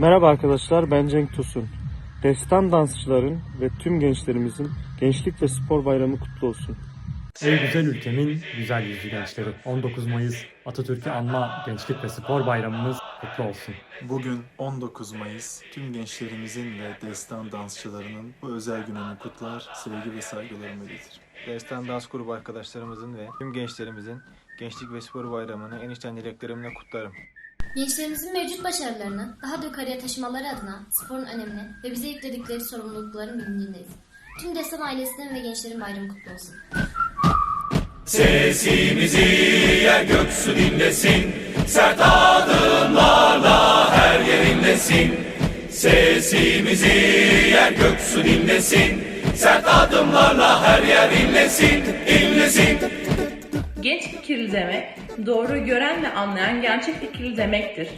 Merhaba arkadaşlar, ben Cenk Tosun. Destan dansçıların ve tüm gençlerimizin Gençlik ve Spor Bayramı kutlu olsun. Ey güzel ülkemin güzel yüzlü gençleri. 19 Mayıs Atatürk'ü anma Gençlik ve Spor Bayramımız kutlu olsun. Bugün 19 Mayıs tüm gençlerimizin ve destan dansçılarının bu özel gününü kutlar, sevgi ve saygılarımı iletirim. Destan Dans Grubu arkadaşlarımızın ve tüm gençlerimizin Gençlik ve Spor Bayramı'nı en içten dileklerimle kutlarım. Gençlerimizin mevcut başarılarını daha da yukarıya taşımaları adına sporun önemini ve bize yükledikleri sorumlulukların bilincindeyiz. Tüm Destan ailesinin ve gençlerin bayramı kutlu olsun. Sesimizi yer göksu dinlesin Sert adımlarla her yer inlesin Sesimizi yer göksu dinlesin Sert adımlarla her yer inlesin inlesin Genç fikirli demek, doğru gören ve anlayan gerçek fikirli demektir.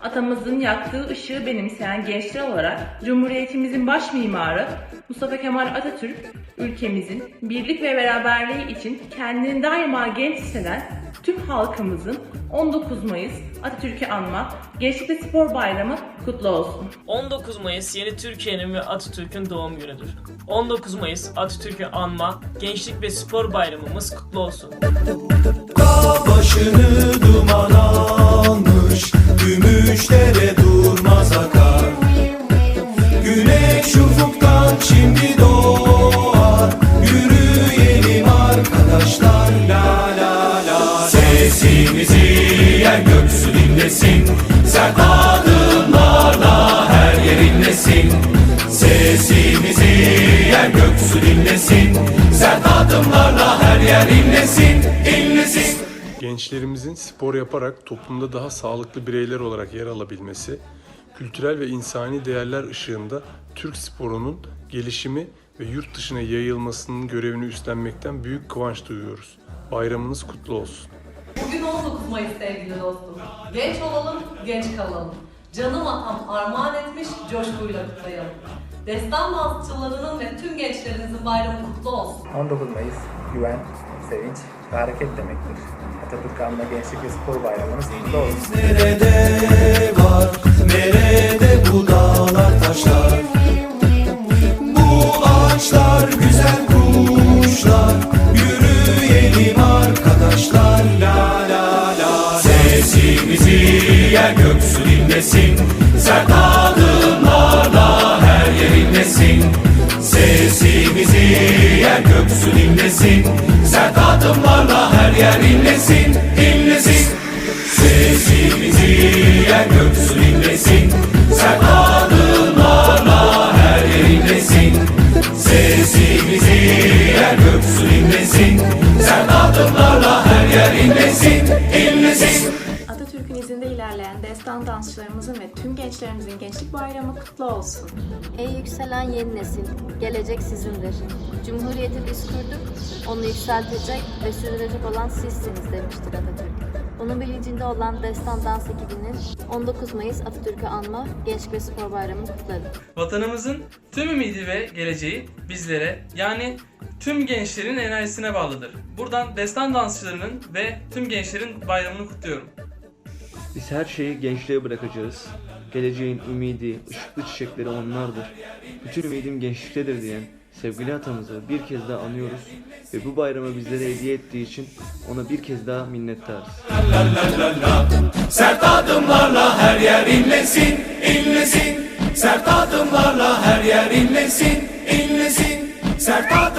Atamızın yaktığı ışığı benimseyen gençler olarak Cumhuriyetimizin baş mimarı Mustafa Kemal Atatürk, ülkemizin birlik ve beraberliği için kendini daima genç hisseden tüm halkımızın 19 Mayıs Atatürk'ü anma Gençlik ve Spor Bayramı kutlu olsun. 19 Mayıs yeni Türkiye'nin ve Atatürk'ün doğum günüdür. 19 Mayıs Atatürk'ü anma, Gençlik ve Spor Bayramımız kutlu olsun. Başını duman almış Gümüşlere durmaz akar. Güneş ufuktan şimdi doğar Yürüyelim arkadaşlar La la la. Sesimizi yer göksü dinlesin Sert adımlarla her yer inlesin. Sesimizi yer göksü dinlesin Sert adımlarla her yer inlesin. İnlesin Gençlerimizin spor yaparak toplumda daha sağlıklı bireyler olarak yer alabilmesi, kültürel ve insani değerler ışığında Türk sporunun gelişimi ve yurt dışına yayılmasının görevini üstlenmekten büyük kıvanç duyuyoruz. Bayramınız kutlu olsun. Bugün 19 Mayıs sevgili dostum. Genç olalım, genç kalalım. Canım atam armağan etmiş, coşkuyla kutlayalım. Destan dansçılarının ve tüm gençlerimizin bayramı kutlu olsun. 19 Mayıs güven, sevinç ve hareket demektir. Atatürk Anma Gençlik ve Spor Bayramınız kutlu olsun. Nerede var, nerede bu dağlar taşlar? Bu ağaçlar güzel kuşlar Yürüyelim arkadaşlar. La la la. Sesimizi yer göksü dinlesin Sert adımlarla her yer inlesin Sesimizi yer göksü dinlesin Sert adımlarla her yer inlesin inlesin. Sesimizi yer göksü dinlesin Sert adımlarla her yer inlesin. Sesimizi yer göksü dinlesin Sert adımlarla her yer inlesin destan dansçılarımızın ve tüm gençlerimizin gençlik bayramı kutlu olsun. Ey yükselen yeni nesil, gelecek sizindir. Cumhuriyeti biz kurduk, onu yükseltecek ve sürdürecek olan sizsiniz demiştir Atatürk. Bunun bilincinde olan Destan Dans ekibinin 19 Mayıs Atatürk'ü anma Gençlik ve Spor Bayramı kutlarım. Vatanımızın tüm ümidi ve geleceği bizlere yani tüm gençlerin enerjisine bağlıdır. Buradan destan dansçılarının ve tüm gençlerin bayramını kutluyorum. Biz her şeyi gençliğe bırakacağız. Geleceğin ümidi, ışıklı çiçekleri onlardır. Bütün ümidim gençliktedir diyen sevgili atamızı bir kez daha anıyoruz ve bu bayramı bizlere hediye ettiği için ona bir kez daha minnettarız. Sert adımlarla her yer inlesin, inlesin. Sert adımlarla her yer inlesin, inlesin. Sert adımlarla